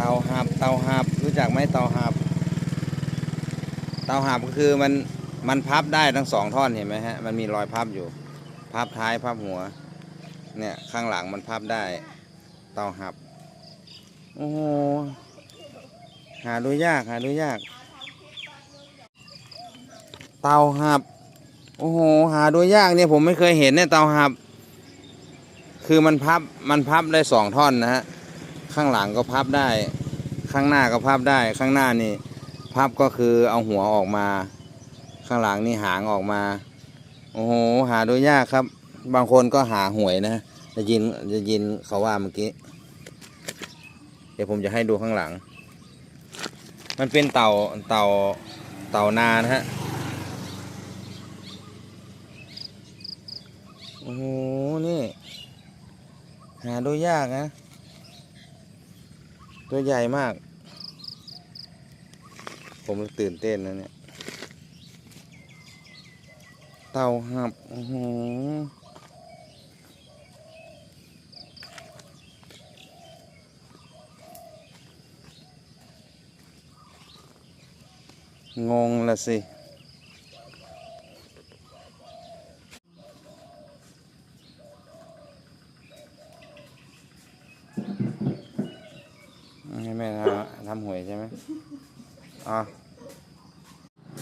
ตาหับเตาหับรู้จักไหมเตาหับ เตาหับก็คือมันมันพับได้ทั้งสองท่อนเห็นไหมฮะมันมีรอยพับอยู่ พับท้ายพับหัว เนี่ยข้างหลังมันพับได้ เตาหับโอ้โหหาดูยากหาดูยาก เตาหับโอ้โหหาดูยากเนี่ยผมไม่เคยเห็นเนี่ยเตาหับ คือมันพับมันพับได้สองท่อนนะฮะ ข้างหลังก็พับได้ ข้างหน้าก็พับได้ ข้างหน้านี่พับก็คือเอาหัวออกมา ข้างหลังนี่หางออกมา โอ้โหหาดูยากครับ บางคนก็หาหวยนะจะยินจะยินเขาว่าเมื่อกี้ เดี๋ยวผมจะให้ดูข้างหลัง มันเป็นเต่าเต่าเต่านานะฮะโอ้โหนี่ หาดูยากนะ ตัวใหญ่มาก ผมตื่นเต้นนะเนี่ย เต่าหับโอ้โหงงละสิ ให้แม่ทำทำหวยใช่ไหมอ๋อ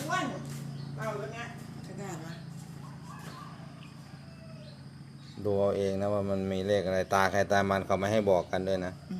อ้วนเอาแล้วไงกระดูเอาเองนะว่ามันมีเลขอะไรตาใครตามันเขาไม่ให้บอกกันด้วยนะ อื